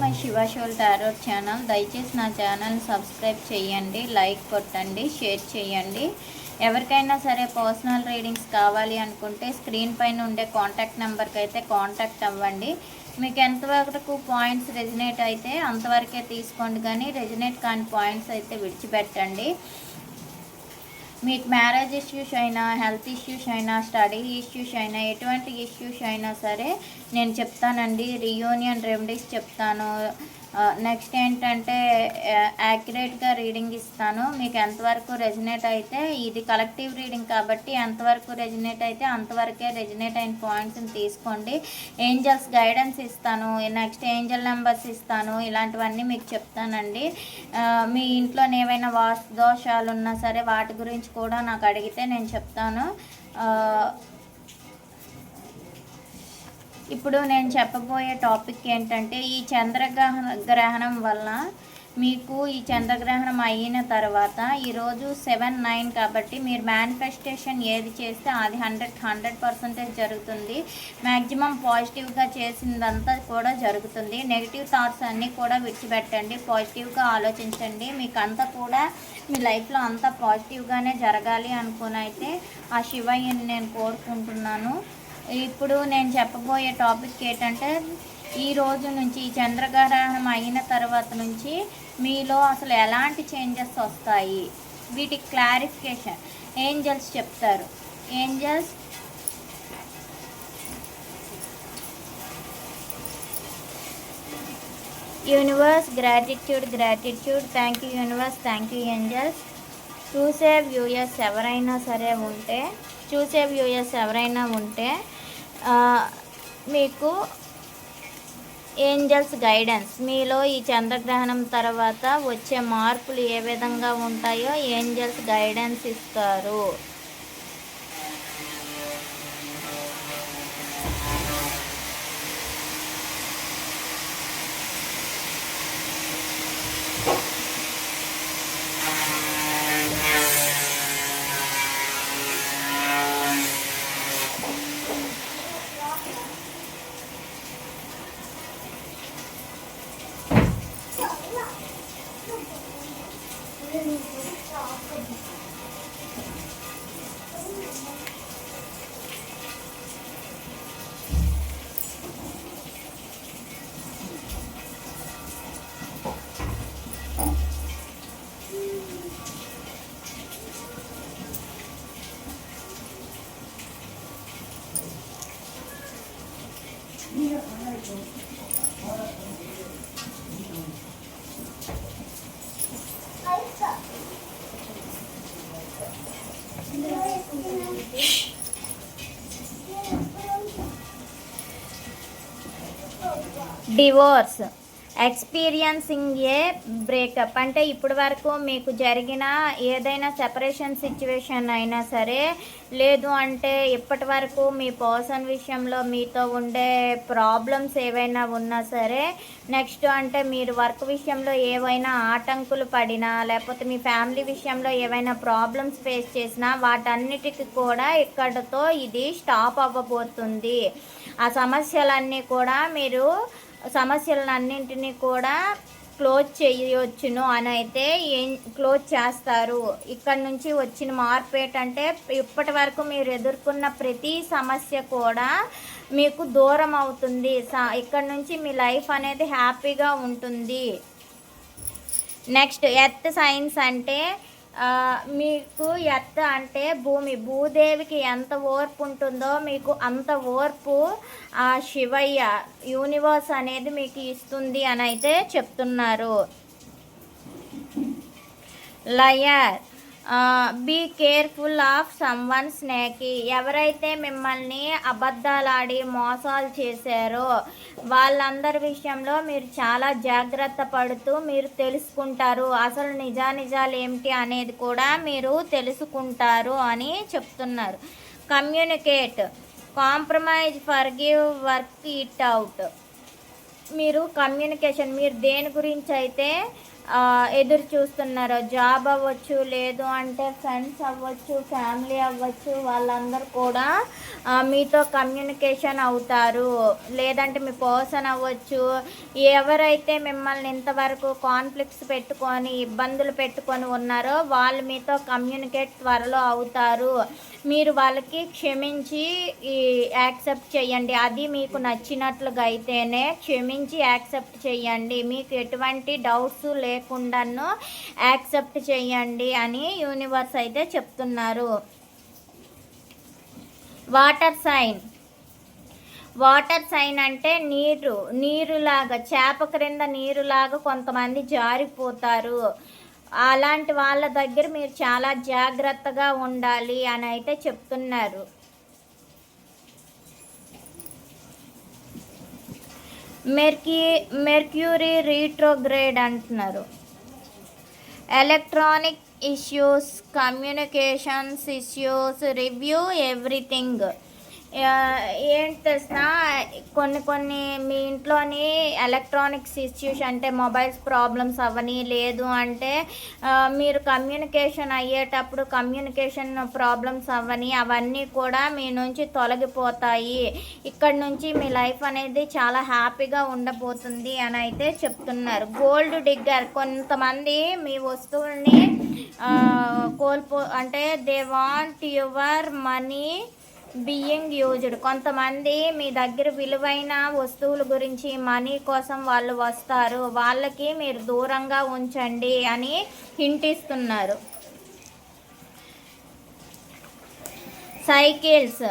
My శివాషోల్ tarot channel. దయచేసి నా channel subscribe చేయండి లైక్ కొట్టండి షేర్ చేయండి. ఎవరికైనా సరే పర్సనల్ రీడింగ్స్ కావాలి అనుకుంటే స్క్రీన్ పైన ఉండే కాంటాక్ట్ నెంబర్కి అయితే కాంటాక్ట్ అవ్వండి. మీకు ఎంతవరకు పాయింట్స్ రెజినేట్ అయితే అంతవరకే తీసుకోండి కానీ రెజినేట్ కాని పాయింట్స్ అయితే విడిచిపెట్టండి. మీకు మ్యారేజ్ ఇష్యూస్ అయినా హెల్త్ ఇష్యూస్ అయినా స్టడీ ఇష్యూస్ అయినా ఎటువంటి ఇష్యూస్ అయినా సరే నేను చెప్తానండి రియూనియన్ రెమెడీస్ చెప్తాను. నెక్స్ట్ ఏంటంటే యాక్యురేట్గా రీడింగ్ ఇస్తాను. మీకు ఎంతవరకు రెజినేట్ అయితే ఇది కలెక్టివ్ రీడింగ్ కాబట్టి ఎంతవరకు రెజినేట్ అయితే అంతవరకే రెజినేట్ అయిన పాయింట్స్ని తీసుకోండి. ఏంజల్స్ గైడెన్స్ ఇస్తాను నెక్స్ట్ ఏంజల్ నెంబర్స్ ఇస్తాను ఇలాంటివన్నీ మీకు చెప్తానండి. మీ ఇంట్లో ఏవైనా వాస్ దోషాలు ఉన్నా సరే వాటి గురించి కూడా నాకు అడిగితే నేను చెప్తాను. ఇప్పుడు నేను చెప్పబోయే టాపిక్ ఏంటంటే ఈ చంద్రగ్రహణ గ్రహణం వల్ల మీకు ఈ చంద్రగ్రహణం అయిన తర్వాత ఈరోజు సెవెన్ నైన్ కాబట్టి మీరు మేనిఫెస్టేషన్ ఏది చేస్తే అది హండ్రెడ్ హండ్రెడ్ పర్సెంటేజ్ జరుగుతుంది. మ్యాక్సిమం పాజిటివ్గా చేసిందంతా కూడా జరుగుతుంది. నెగిటివ్ థాట్స్ అన్నీ కూడా విడిచిపెట్టండి. పాజిటివ్గా ఆలోచించండి. మీకు అంతా కూడా మీ లైఫ్లో అంతా పాజిటివ్గానే జరగాలి అనుకుని అయితే ఆ శివయ్యని నేను కోరుకుంటున్నాను. ఇప్పుడు నేను చెప్పబోయే టాపిక్ ఏంటంటే ఈ రోజు నుంచి ఈ చంద్రగ్రహణం అయిన తర్వాత నుంచి మీలో అసలు ఎలాంటి చేంజెస్ వస్తాయి? వీటికి క్లారిఫికేషన్ ఏంజల్స్ చెప్తారు. Angels universe gratitude gratitude thank you universe thank you angels చూసే వ్యూయర్స్ ఎవరైనా సరే ఉంటే చూసే వ్యూయర్స్ ఎవరైనా ఉంటే మీకు ఏంజల్స్ గైడెన్స్. మీలో ఈ చంద్రగ్రహణం తర్వాత వచ్చే మార్పులు ఏ విధంగా ఉంటాయో ఏంజల్స్ గైడెన్స్ ఇస్తారు. Thank you. Divorce. Experiencing a breakup. అంటే ఇప్పటి వరకు మీకు జరిగిన ఏదైనా సెపరేషన్ సిచ్యువేషన్ అయినా సరే లేదు అంటే ఇప్పటి వరకు మీ పర్సన్ విషయంలో మీతో ఉండే ప్రాబ్లమ్స్ ఏవైనా ఉన్నా సరే నెక్స్ట్ అంటే మీరు వర్క్ విషయంలో ఏవైనా ఆటంకులు పడినా లేకపోతే మీ ఫ్యామిలీ విషయంలో ఏవైనా ప్రాబ్లమ్స్ ఫేస్ చేసినా వాటన్నిటికి కూడా ఇక్కడతో ఇది స్టాప్ అవ్వబోతుంది. ఆ సమస్యలన్నీ కూడా మీరు సమస్యలన్నింటినీ కూడా క్లోజ్ చేయొచ్చును అని అయితే ఏం క్లోజ్ చేస్తారు. ఇక్కడ నుంచి వచ్చిన మార్పు ఏంటంటే ఇప్పటి వరకు మీరు ఎదుర్కొన్న ప్రతి సమస్య కూడా మీకు దూరం అవుతుంది. స- ఇక్కడ నుంచి మీ లైఫ్ అనేది హ్యాపీగా ఉంటుంది. నెక్స్ట్ ఎర్త్ సైన్స్ అంటే మీకు ఎర్త్ అంటే భూమి. భూదేవికి ఎంత ఓర్పు ఉంటుందో మీకు అంత ఓర్పు ఆ శివయ్య యూనివర్స్ అనేది మీకు ఇస్తుంది అని అయితే చెప్తున్నారు. Liar. Be careful of someone snaky ఎవరైతే మిమ్మల్ని అబద్ధాలాడి మోసాలు చేశారో వాళ్ళందరి విషయంలో మీరు చాలా జాగ్రత్త పడుతూ మీరు తెలుసుకుంటారు. అసలు నిజానిజాలు ఏమిటి అనేది కూడా మీరు తెలుసుకుంటారు అని చెప్తున్నారు. Communicate compromise for give work it out మీరు కమ్యూనికేషన్ మీరు దేని గురించి అయితే ఎదురు చూస్తున్నారో. జాబ్ అవ్వచ్చు లేదు అంటే ఫ్రెండ్స్ అవ్వచ్చు ఫ్యామిలీ అవ్వచ్చు వాళ్ళందరూ కూడా మీతో కమ్యూనికేషన్ అవుతారు. లేదంటే మీ పర్సన్ అవ్వచ్చు. ఎవరైతే మిమ్మల్ని ఇంతవరకు కాన్ఫ్లిక్ట్స్ పెట్టుకొని ఇబ్బందులు పెట్టుకొని ఉన్నారో వాళ్ళు మీతో కమ్యూనికేట్ త్వరలో అవుతారు. మీరు వాళ్ళకి క్షమించి యాక్సెప్ట్ చేయండి. అది మీకు నచ్చినట్లుగా అయితేనే క్షమించి యాక్సెప్ట్ చేయండి. మీకు ఎటువంటి డౌట్స్ లే లేకుండాను యాక్సెప్ట్ చేయండి అని యూనివర్స్ అయితే చెప్తున్నారు. Water sign. వాటర్ సైన్ అంటే నీరు నీరులాగా చేప క్రింద నీరులాగా కొంతమంది జారిపోతారు. అలాంటి వాళ్ళ దగ్గర మీరు చాలా జాగ్రత్తగా ఉండాలి అని అయితే చెప్తున్నారు. మెర్క్యూ మెర్క్యూరీ రీట్రోగ్రేడ్ అంటున్నారు. Electronic issues communications issues review everything. ఏంటి తెలిసిన కొన్ని కొన్ని మీ ఇంట్లోని ఎలక్ట్రానిక్స్ ఇష్యూస్ అంటే మొబైల్స్ ప్రాబ్లమ్స్ అవని లేదు అంటే మీరు కమ్యూనికేషన్ అయ్యేటప్పుడు కమ్యూనికేషన్ ప్రాబ్లమ్స్ అవని అవన్నీ కూడా మీ నుంచి తొలగిపోతాయి. ఇక్కడ నుంచి మీ లైఫ్ అనేది చాలా హ్యాపీగా ఉండబోతుంది అని అయితే చెప్తున్నారు. గోల్డ్ డిగ్గర్ కొంతమంది మీ వస్తువుల్ని కోల్పో అంటే they want your money being used. కొంతమంది మీ దగ్గర విలువైన వస్తువుల గురించి మనీ కోసం వాళ్ళు వస్తారు. వాళ్ళకి మీరు దూరంగా ఉంచండి అని హింటిస్తున్నారు cycles.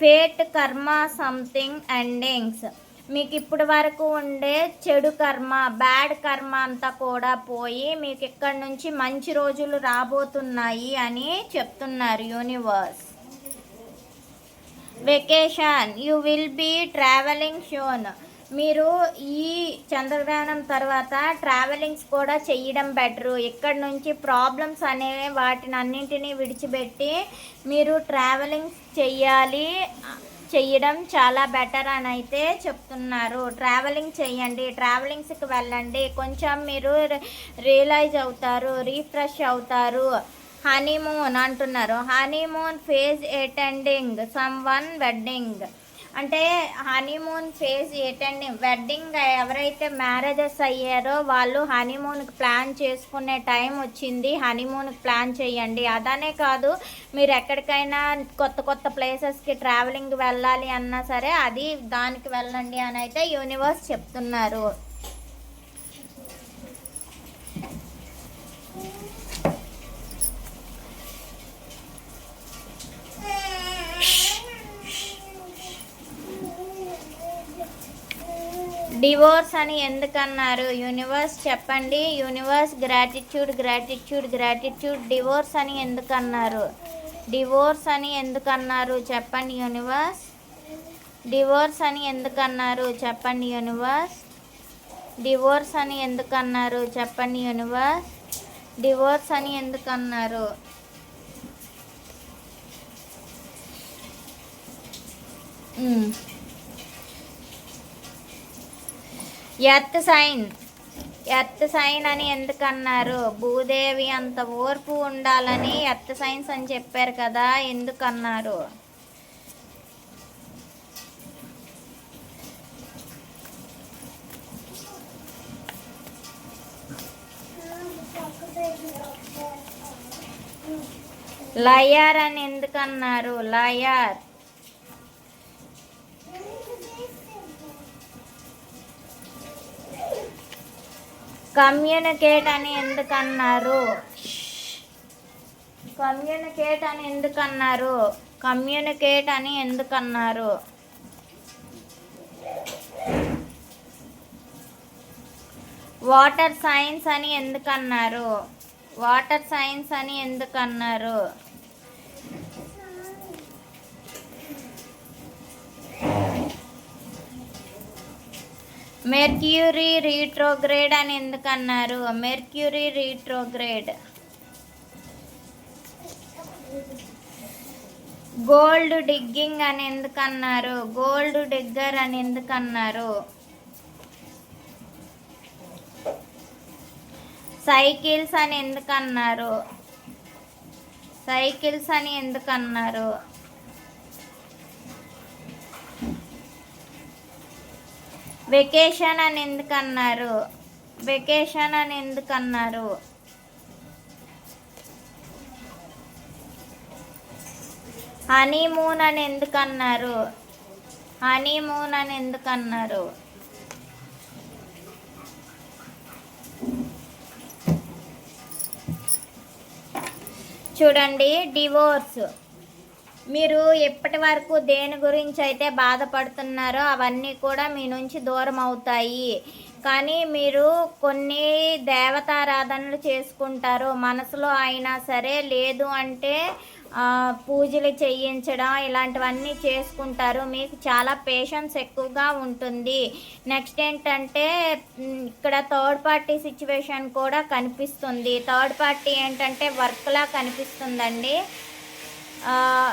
Fate karma something endings మీకు ఇప్పటి వరకు ఉండే చెడు కర్మ బ్యాడ్ కర్మ అంతా కూడా పోయి మీకు ఇక్కడ నుంచి మంచి రోజులు రాబోతున్నాయి అని చెప్తున్నారు universe. Vacation you will be travelling shown. మీరు ఈ చంద్రగ్రహణం తర్వాత ట్రావెలింగ్స్ కూడా చేయడం బెటరు. ఇక్కడ నుంచి ప్రాబ్లమ్స్ అనేవి వాటిని అన్నింటినీ విడిచిపెట్టి మీరు ట్రావెలింగ్స్ చెయ్యాలి. చెయ్యడం చాలా బెటర్ అని అయితే చెప్తున్నారు. ట్రావెలింగ్ చేయండి ట్రావెలింగ్స్కి వెళ్ళండి. కొంచెం మీరు రియలైజ్ అవుతారు రీఫ్రెష్ అవుతారు. హనీమూన్ అంటున్నారు. Honeymoon phase attending someone wedding అంటే హనీమూన్ ఫేజ్ అటెండింగ్ వెడ్డింగ్ ఎవరైతే మ్యారేజెస్ అయ్యారో వాళ్ళు హనీమూన్కి ప్లాన్ చేసుకునే టైం వచ్చింది. హనీమూన్కి ప్లాన్ చేయండి. అదనే కాదు మీరు ఎక్కడికైనా కొత్త కొత్త ప్లేసెస్కి ట్రావెలింగ్ వెళ్ళాలి అన్నా సరే అది దానికి వెళ్ళండి అని అయితే యూనివర్స్ చెప్తున్నారు. డివోర్స్ అని ఎందుకన్నారు? యూనివర్స్ చెప్పండి. Universe gratitude gratitude gratitude divorce అని ఎందుకన్నారు? డివోర్స్ అని ఎందుకన్నారు? చెప్పండి యూనివర్స్. డివోర్స్ అని ఎందుకన్నారు? చెప్పండి యూనివర్స్. డివోర్స్ అని ఎందుకన్నారు? చెప్పండి యూనివర్స్. డివోర్స్ అని ఎందుకన్నారు? అన్నారు ఎర్త్ సైన్. ఎర్త్ సైన్ అని ఎందుకన్నారు? భూదేవి అంత ఓర్పు ఉండాలని ఎర్త్ సైన్స్ అని చెప్పారు కదా ఎందుకన్నారు? లయర్ అని ఎందుకన్నారు? లయర్. కమ్యూనికేట్ అని ఎందుకన్నారు? కమ్యూనికేట్ అని ఎందుకన్నారు? కమ్యూనికేట్ అని ఎందుకన్నారు? వాటర్ సైన్స్ అని ఎందుకన్నారు? వాటర్ సైన్స్ అని ఎందుకన్నారు? మెర్క్యూరీ రీట్రోగ్రేడ్ అని ఎందుకన్నారు? Mercury retrograde. గోల్డ్ డిగ్గింగ్ అని ఎందుకన్నారు? గోల్డ్ డిగ్గర్ అని ఎందుకన్నారు? సైకిల్స్ అని ఎందుకు అన్నారు సైకిల్స్ అని ఎందుకు అన్నారు వెకేషన్ అని ఎందుకు అన్నారు వెకేషన్ అని ఎందుకు అన్నారు హనీమూన్ అని ఎందుకన్నారు? హనీమూన్ అని ఎందుకు అన్నారు చూడండి డివోర్స్ మీరు ఎప్పటి వరకు దేని గురించి అయితే బాధపడుతున్నారో అవన్నీ కూడా మీ నుంచి దూరం అవుతాయి. కానీ మీరు కొన్ని దేవతారాధనలు చేసుకుంటారు. మనసులో అయినా సరే లేదు అంటే పూజలు చేయించడం ఇలాంటివన్నీ చేసుకుంటారు. మీకు చాలా పేషెన్స్ ఎక్కువగా ఉంటుంది. నెక్స్ట్ ఏంటంటే ఇక్కడ థర్డ్ పార్టీ సిచ్యువేషన్ కూడా కనిపిస్తుంది. థర్డ్ పార్టీ ఏంటంటే వర్క్లా కనిపిస్తుందండి.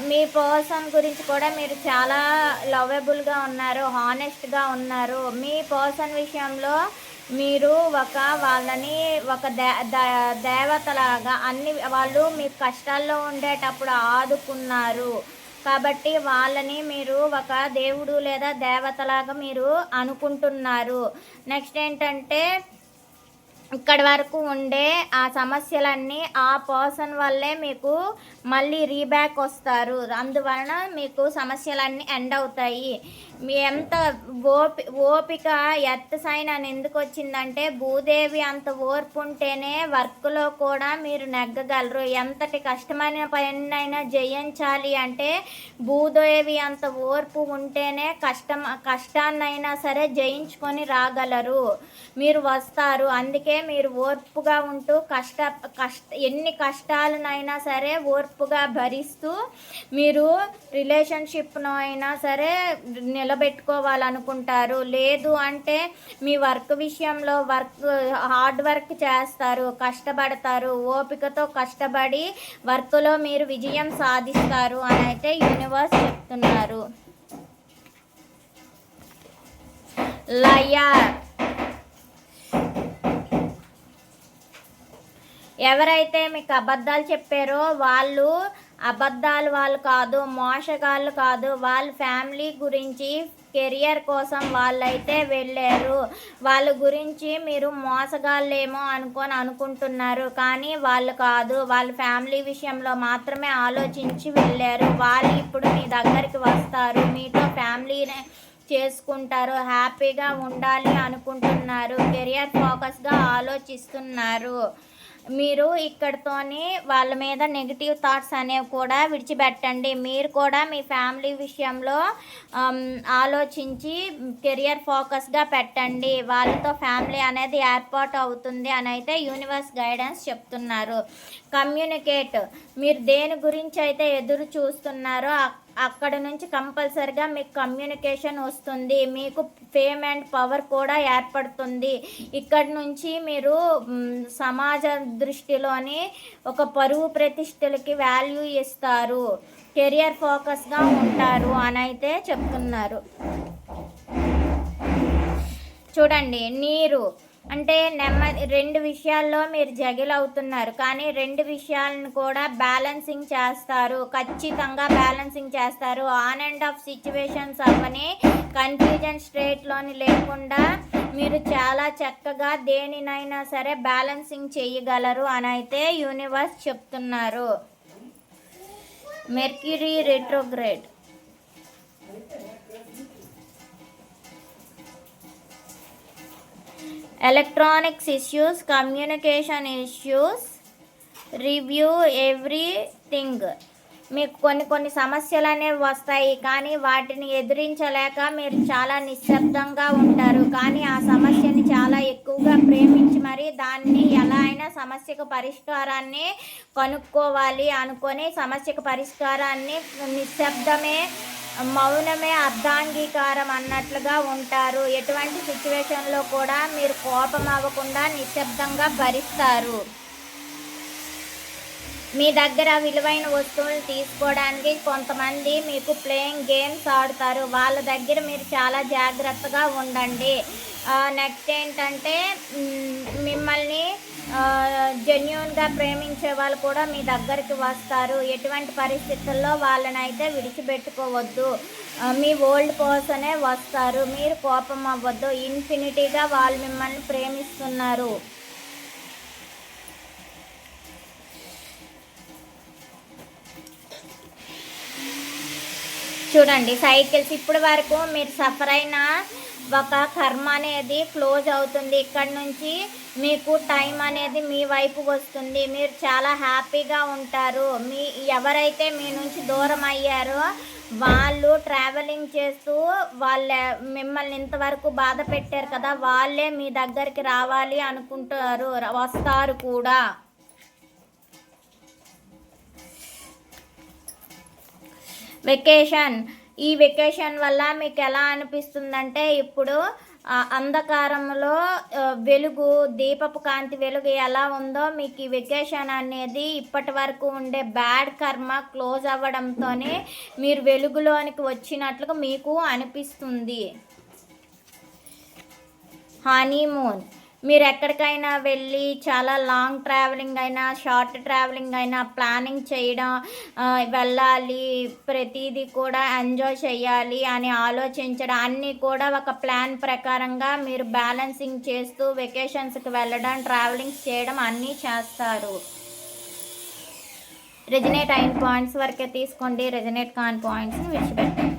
మీ పర్సన్ గురించి కూడా మీరు చాలా లవబుల్గా ఉన్నారు హానెస్ట్గా ఉన్నారు. మీ పర్సన్ విషయంలో మీరు ఒక వాళ్ళని ఒక దే దే- దేవతలాగా అన్ని వాళ్ళు మీ కష్టాల్లో ఉండేటప్పుడు ఆదుకున్నారు. కాబట్టి వాళ్ళని మీరు ఒక దేవుడు లేదా దేవతలాగా మీరు అనుకుంటున్నారు. నెక్స్ట్ ఏంటంటే ఇక్కడి వరకు ఉండే ఆ సమస్యలన్నీ ఆ పర్సన్ వల్లే మీకు మళ్ళీ రీబ్యాక్ వస్తారు. అందువలన మీకు సమస్యలన్నీ ఎండ్ అవుతాయి. మీ ఎంత ఓపి ఓపిక ఎత్త సైన్ అని ఎందుకు వచ్చిందంటే భూదేవి అంత ఓర్పు ఉంటేనే వర్క్లో కూడా మీరు నెగ్గగలరు. ఎంతటి కష్టమైన పనినైనా జయించాలి అంటే భూదేవి అంత ఓర్పు ఉంటేనే కష్టం కష్టాన్నైనా సరే జయించుకొని రాగలరు. మీరు వస్తారు. అందుకే మీరు ఓర్పుగా ఉంటూ కష్ట కష్ట ఎన్ని కష్టాలనైనా సరే ఓర్పుగా భరిస్తూ మీరు రిలేషన్షిప్ను అయినా సరే నిలబెట్టుకోవాలనుకుంటారు. లేదు అంటే మీ వర్క్ విషయంలో వర్క్ హార్డ్ వర్క్ చేస్తారు కష్టపడతారు. ఓపికతో కష్టపడి వర్క్లో మీరు విజయం సాధిస్తారు అని అయితే యూనివర్స్ చెప్తున్నారు. లయర్. ఎవరైతే మీకు అబద్ధాలు చెప్పారో వాళ్ళు అబద్ధాలు వాళ్ళు కాదు మోసగాళ్ళు కాదు. వాళ్ళ ఫ్యామిలీ గురించి కెరియర్ కోసం వాళ్ళైతే వెళ్ళారు. వాళ్ళ గురించి మీరు మోసగాళ్ళేమో అనుకొని అనుకుంటున్నారు. కానీ వాళ్ళు కాదు వాళ్ళ ఫ్యామిలీ విషయంలో మాత్రమే ఆలోచించి వెళ్ళారు. వాళ్ళు ఇప్పుడు మీ దగ్గరికి వస్తారు. మీతో ఫ్యామిలీనే చేసుకుంటారు. హ్యాపీగా ఉండాలి అనుకుంటున్నారు. కెరియర్ ఫోకస్గా ఆలోచిస్తున్నారు. మీరు ఇక్కడితోనే వాళ్ళ మీద నెగిటివ్ థాట్స్ అనేవి కూడా విడిచిపెట్టండి. మీరు కూడా మీ ఫ్యామిలీ విషయంలో ఆలోచించి కెరియర్ ఫోకస్గా పెట్టండి. వాళ్ళతో ఫ్యామిలీ అనేది ఏర్పాటు అవుతుంది అని అయితే యూనివర్స్ గైడెన్స్ చెప్తున్నారు. కమ్యూనికేట్ మీరు దేని గురించి అయితే ఎదురు చూస్తున్నారో అక్కడ నుంచి కంపల్సరిగా మీకు కమ్యూనికేషన్ వస్తుంది మీకు ఫేమ్ అండ్ పవర్ కూడా ఏర్పడుతుంది. ఇక్కడ నుంచి మీరు సమాజ దృష్టిలోని ఒక పరువు ప్రతిష్టలకి వాల్యూ ఇస్తారు. కెరియర్ ఫోకస్గా ఉంటారు అని అయితే చెప్తున్నారు. చూడండి నీరు. అంటే నెమ్మది రెండు విషయాల్లో మీరు జగిల్ అవుతున్నారు కానీ రెండు విషయాలను కూడా బ్యాలెన్సింగ్ చేస్తారు ఖచ్చితంగా బ్యాలెన్సింగ్ చేస్తారు. ఆన్ అండ్ ఆఫ్ సిచ్యువేషన్స్ అవ్వని కన్ఫ్యూజన్ స్ట్రేట్లోని లేకుండా మీరు చాలా చక్కగా దేనినైనా సరే బ్యాలెన్సింగ్ చేయగలరు అని అయితే యూనివర్స్ చెప్తున్నారు. Mercury retrograde electronics issues communication issues review everything మీకు కొన్ని కొన్ని సమస్యలు అనేవి వస్తాయి కానీ వాటిని ఎదిరించలేక మీరు చాలా నిశ్శబ్దంగా ఉంటారు. కానీ ఆ సమస్యని చాలా ఎక్కువగా ప్రేమించి మరి దాన్ని ఎలా అయినా సమస్యకు పరిష్కారాన్ని కనుక్కోవాలి అనుకొని సమస్యకు పరిష్కారాన్ని నిశ్శబ్దమే మౌనమే అర్ధాంగీకారం అన్నట్లుగా ఉంటారు. ఎటువంటి సిచ్యువేషన్లో కూడా మీరు కోపం అవ్వకుండా నిశ్శబ్దంగా భరిస్తారు. మీ దగ్గర విలువైన వస్తువులు తీసుకోవడానికి కొంతమంది మీకు ప్లేయింగ్ గేమ్స్ ఆడతారు. వాళ్ళ దగ్గర మీరు చాలా జాగ్రత్తగా ఉండండి. నెక్స్ట్ ఏంటంటే మిమ్మల్ని జెన్యున్గా ప్రేమించే వాళ్ళు కూడా మీ దగ్గరికి వస్తారు. ఎటువంటి పరిస్థితుల్లో వాళ్ళనైతే విడిచిపెట్టుకోవద్దు. మీ ఓల్డ్ పర్సనే వస్తారు. మీరు కోపం అవ్వద్దు. ఇన్ఫినిటీగా వాళ్ళు మిమ్మల్ని ప్రేమిస్తున్నారు. చూడండి సైకిల్స్ ఇప్పటి వరకు మీరు సఫర్ అయిన ఒక కర్మ అనేది క్లోజ్ అవుతుంది. ఇక్కడ నుంచి మీకు టైం అనేది మీ వైపు వస్తుంది. మీరు చాలా హ్యాపీగా ఉంటారు. మీ ఎవరైతే మీ నుంచి దూరం అయ్యారో వాళ్ళు ట్రావెలింగ్ చేస్తూ వాళ్ళ మిమ్మల్ని ఇంతవరకు బాధ పెట్టారు కదా వాళ్ళే మీ దగ్గరికి రావాలి అనుకుంటారు. వస్తారు కూడా. వెకేషన్ ఈ వెకేషన్ వల్ల మీకు ఎలా అనిపిస్తుందంటే ఇప్పుడు అంధకారంలో వెలుగు దీపపు కాంతి వెలుగు ఎలా ఉందో మీకు ఈ వెకేషన్ అనేది ఇప్పటి వరకు ఉండే బ్యాడ్ కర్మ క్లోజ్ అవ్వడంతోనే మీరు వెలుగులోనికి వచ్చినట్లుగా మీకు అనిపిస్తుంది. హనీమూన్ మీరు ఎక్కడికైనా వెళ్ళి చాలా లాంగ్ ట్రావెలింగ్ అయినా షార్ట్ ట్రావెలింగ్ అయినా ప్లానింగ్ చేయడం వెళ్ళాలి ప్రతిదీ కూడా ఎంజాయ్ చేయాలి అని ఆలోచించడం అన్నీ కూడా ఒక ప్లాన్ ప్రకారంగా మీరు బ్యాలెన్సింగ్ చేస్తూ వెకేషన్స్కి వెళ్ళడం ట్రావెలింగ్ చేయడం అన్నీ చేస్తారు. రెజినేట్ అయిన పాయింట్స్ వరకే తీసుకోండి. రెజినేట్ కాని పాయింట్స్ని విడిచిపెట్టండి.